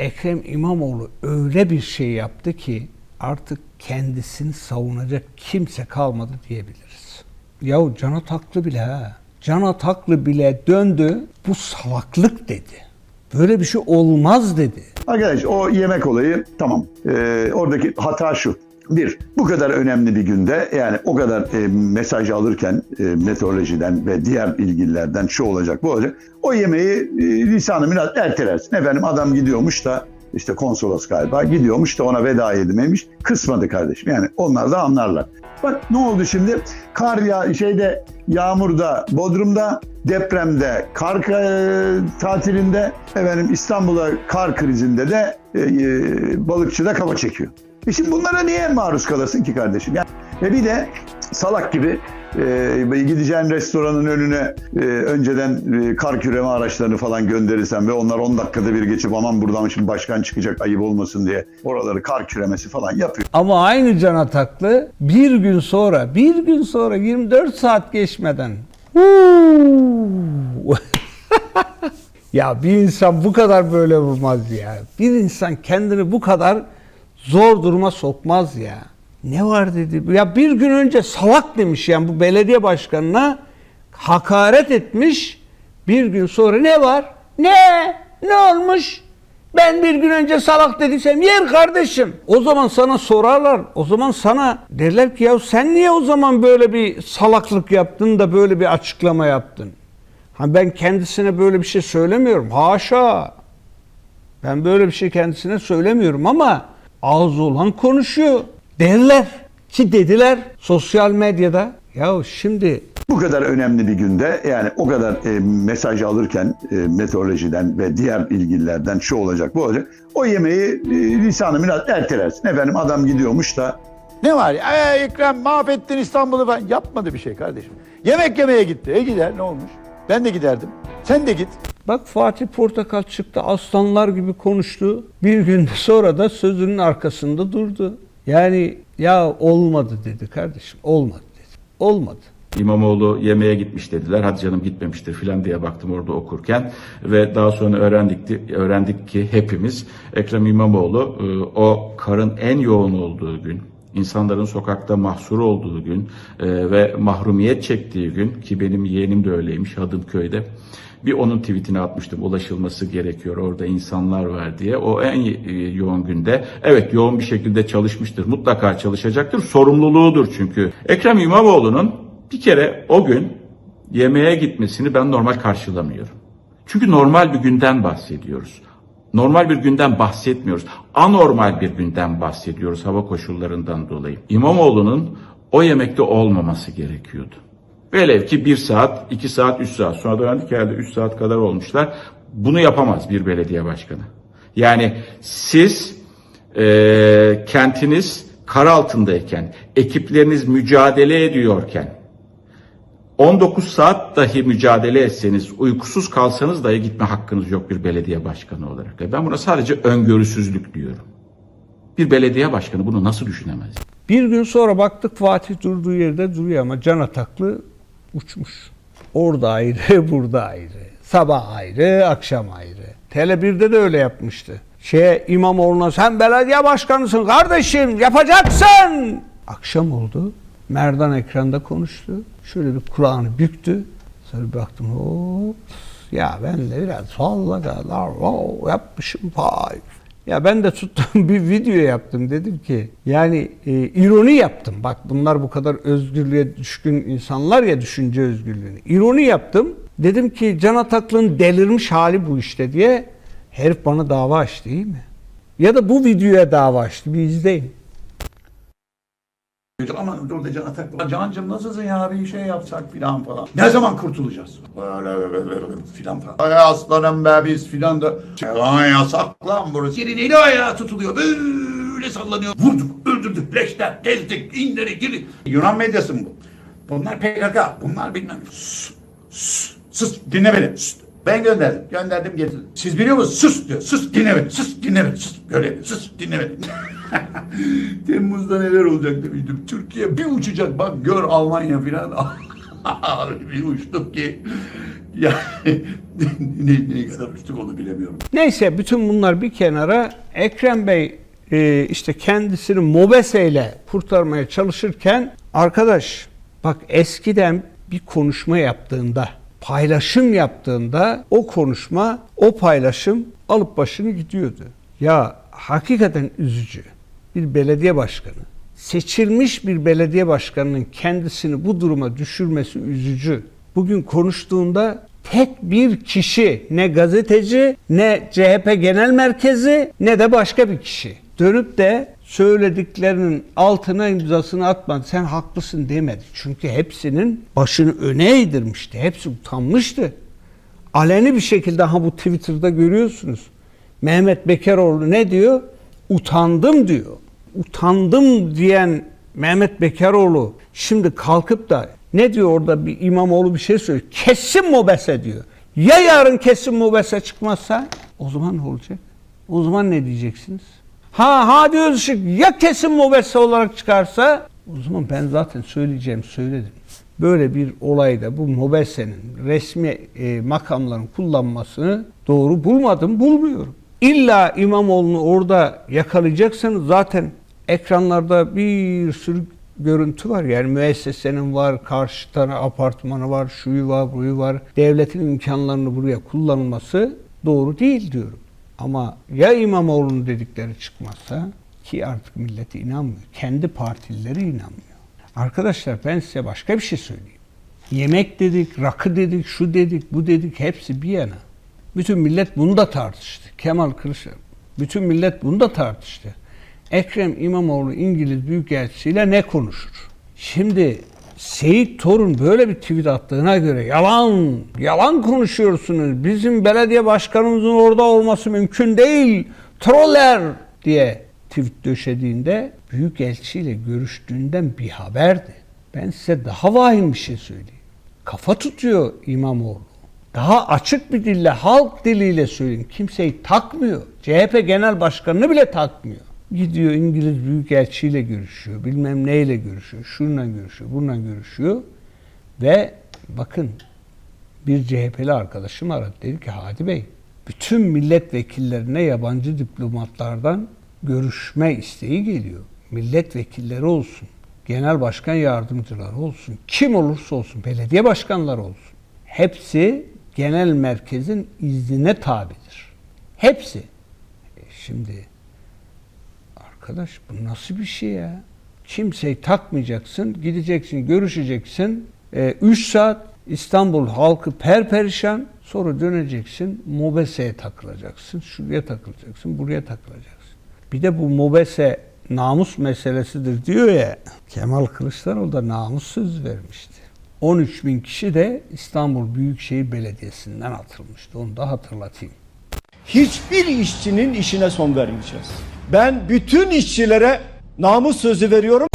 Ekrem İmamoğlu öyle bir şey yaptı ki artık kendisini savunacak kimse kalmadı diyebiliriz. Yahu Can Ataklı bile ha. Can Ataklı bile döndü bu salaklık dedi. Böyle bir şey olmaz dedi. Arkadaş o yemek olayı tamam. Ee, oradaki hata şu. Bir, bu kadar önemli bir günde yani o kadar e, mesaj alırken e, meteorolojiden ve diğer ilgililerden şu olacak bu olacak. O yemeği e, lisanı biraz ertelersin. Efendim adam gidiyormuş da işte konsolos galiba gidiyormuş da ona veda edilmemiş. Kısmadı kardeşim yani onlar da anlarlar. Bak ne oldu şimdi? Kar ya şeyde yağmurda, Bodrum'da, depremde, kar e, tatilinde, efendim İstanbul'a kar krizinde de e, e, balıkçıda kaba çekiyor. E şimdi bunlara niye maruz kalasın ki kardeşim? Yani, ve bir de salak gibi e, gideceğin restoranın önüne e, önceden e, kar küreme araçlarını falan gönderirsen ve onlar 10 dakikada bir geçip aman buradan şimdi başkan çıkacak ayıp olmasın diye oraları kar küremesi falan yapıyor. Ama aynı Can Ataklı bir gün sonra, bir gün sonra 24 saat geçmeden ya bir insan bu kadar böyle vurmaz ya. Bir insan kendini bu kadar zor duruma sokmaz ya. Ne var dedi. Ya bir gün önce salak demiş yani bu belediye başkanına hakaret etmiş. Bir gün sonra ne var? Ne? Ne olmuş? Ben bir gün önce salak dediysem yer kardeşim. O zaman sana sorarlar. O zaman sana derler ki ya sen niye o zaman böyle bir salaklık yaptın da böyle bir açıklama yaptın? Ha ben kendisine böyle bir şey söylemiyorum. Haşa. Ben böyle bir şey kendisine söylemiyorum ama ağzı olan konuşuyor. Derler ki dediler sosyal medyada. Ya şimdi Bu kadar önemli bir günde yani o kadar e, mesaj alırken e, meteorolojiden ve diğer ilgililerden şu olacak bu olacak. O yemeği e, lisanı biraz ertelersin. Efendim adam gidiyormuş da Ne var ya? Ee, Ekrem mahvettin İstanbul'u ben. Yapmadı bir şey kardeşim. Yemek yemeye gitti. E gider ne olmuş? Ben de giderdim. Sen de git. Bak Fatih Portakal çıktı aslanlar gibi konuştu. Bir gün sonra da sözünün arkasında durdu. Yani ya olmadı dedi kardeşim olmadı dedi. Olmadı. İmamoğlu yemeğe gitmiş dediler. Hadi canım gitmemiştir filan diye baktım orada okurken ve daha sonra öğrendik öğrendik ki hepimiz Ekrem İmamoğlu e, o karın en yoğun olduğu gün insanların sokakta mahsur olduğu gün e, ve mahrumiyet çektiği gün ki benim yeğenim de öyleymiş Hadımköy'de bir onun tweetini atmıştım ulaşılması gerekiyor orada insanlar var diye. O en e, yoğun günde evet yoğun bir şekilde çalışmıştır mutlaka çalışacaktır sorumluluğudur çünkü. Ekrem İmamoğlu'nun bir kere o gün yemeğe gitmesini ben normal karşılamıyorum. Çünkü normal bir günden bahsediyoruz. Normal bir günden bahsetmiyoruz. Anormal bir günden bahsediyoruz hava koşullarından dolayı. İmamoğlu'nun o yemekte olmaması gerekiyordu. Velev ki bir saat, iki saat, üç saat. Sonra da öğrendik herhalde üç saat kadar olmuşlar. Bunu yapamaz bir belediye başkanı. Yani siz eee kentiniz kar altındayken, ekipleriniz mücadele ediyorken, 19 saat dahi mücadele etseniz, uykusuz kalsanız dahi gitme hakkınız yok bir belediye başkanı olarak. Ve ben buna sadece öngörüsüzlük diyorum. Bir belediye başkanı bunu nasıl düşünemez? Bir gün sonra baktık Fatih durduğu yerde duruyor ama Can Ataklı uçmuş. Orada ayrı, burada ayrı. Sabah ayrı, akşam ayrı. Tele1'de de öyle yapmıştı. Şeye İmamoğlu'na sen belediye başkanısın kardeşim yapacaksın. Akşam oldu. Merdan ekranda konuştu. Şöyle bir kulağını büktü. Sonra baktım hop. Ya ben de biraz fazla kadar yapmışım five. Ya ben de tuttum bir video yaptım dedim ki yani e, ironi yaptım. Bak bunlar bu kadar özgürlüğe düşkün insanlar ya düşünce özgürlüğüne. İroni yaptım. Dedim ki Can Ataklı'nın delirmiş hali bu işte diye herif bana dava açtı değil mi? Ya da bu videoya dava açtı. Bir izleyin. Ama orada Can Atak var. Cancım nasılsın ya bir şey yapsak filan falan. Ne zaman kurtulacağız? Filan falan. Ay aslanım be biz filan da. Ay yasak lan burası. Yerin eli ayağı tutuluyor. Böyle sallanıyor. Vurduk, öldürdük, leşler, gezdik, inleri, giri. Yunan medyası mı bu? Bunlar PKK, bunlar bilmem. Sus, sus, sus, dinle beni. Sus. Ben gönderdim, gönderdim getirdim. Siz biliyor musunuz? Sus diyor, sus dinle beni, sus dinle beni, sus böyle, sus dinle beni. Temmuz'da neler olacak demiştim. Türkiye bir uçacak bak gör Almanya filan. bir uçtuk ki Yani ne, ne kadar üstlük onu bilemiyorum. Neyse bütün bunlar bir kenara Ekrem Bey e, işte kendisini mobeseyle kurtarmaya çalışırken arkadaş bak eskiden bir konuşma yaptığında paylaşım yaptığında o konuşma o paylaşım alıp başını gidiyordu. Ya hakikaten üzücü bir belediye başkanı seçilmiş bir belediye başkanının kendisini bu duruma düşürmesi üzücü. Bugün konuştuğunda tek bir kişi ne gazeteci ne CHP genel merkezi ne de başka bir kişi dönüp de söylediklerinin altına imzasını atmadı. Sen haklısın demedi. Çünkü hepsinin başını öne eğdirmişti. Hepsi utanmıştı. Aleni bir şekilde ha bu Twitter'da görüyorsunuz. Mehmet Bekaroğlu ne diyor? Utandım diyor. Utandım diyen Mehmet Bekaroğlu şimdi kalkıp da ne diyor orada bir İmamoğlu bir şey söylüyor. Kesin mobese diyor. Ya yarın kesin mobese çıkmazsa o zaman ne olacak? O zaman ne diyeceksiniz? Ha Hadi Özışık ya kesin mobese olarak çıkarsa o zaman ben zaten söyleyeceğim söyledim. Böyle bir olayda bu mobesenin resmi e, makamların kullanmasını doğru bulmadım, bulmuyorum. İlla İmamoğlu'nu orada yakalayacaksanız zaten ekranlarda bir sürü görüntü var. Yani müessesenin var, karşı tane apartmanı var, şuyu var, buyu var. Devletin imkanlarını buraya kullanılması doğru değil diyorum. Ama ya İmamoğlu'nun dedikleri çıkmazsa ki artık milleti inanmıyor. Kendi partilileri inanmıyor. Arkadaşlar ben size başka bir şey söyleyeyim. Yemek dedik, rakı dedik, şu dedik, bu dedik hepsi bir yana. Bütün millet bunu da tartıştı. Kemal Kılıçdaroğlu. Bütün millet bunu da tartıştı. Ekrem İmamoğlu İngiliz Büyükelçisiyle ne konuşur? Şimdi Seyit Torun böyle bir tweet attığına göre yalan, yalan konuşuyorsunuz. Bizim belediye başkanımızın orada olması mümkün değil. Troller diye tweet döşediğinde Büyükelçiyle görüştüğünden bir haberdi. Ben size daha vahim bir şey söyleyeyim. Kafa tutuyor İmamoğlu. Daha açık bir dille, halk diliyle söyleyeyim. Kimseyi takmıyor. CHP Genel Başkanı'nı bile takmıyor. Gidiyor İngiliz Büyükelçiyle görüşüyor. Bilmem neyle görüşüyor. Şununla görüşüyor, bununla görüşüyor. Ve bakın bir CHP'li arkadaşım aradı. Dedi ki Hadi Bey, bütün milletvekillerine yabancı diplomatlardan görüşme isteği geliyor. Milletvekilleri olsun, genel başkan yardımcıları olsun, kim olursa olsun, belediye başkanları olsun. Hepsi genel merkezin iznine tabidir. Hepsi. E Şimdi arkadaş bu nasıl bir şey ya? Kimseyi takmayacaksın, gideceksin, görüşeceksin. 3 saat İstanbul halkı perperişan. Sonra döneceksin, Mobese'ye takılacaksın, şuraya takılacaksın, buraya takılacaksın. Bir de bu Mobese namus meselesidir diyor ya. Kemal Kılıçdaroğlu da namus söz vermişti. 13 bin kişi de İstanbul Büyükşehir Belediyesi'nden atılmıştı. Onu da hatırlatayım. hiçbir işçinin işine son vermeyeceğiz. Ben bütün işçilere namus sözü veriyorum.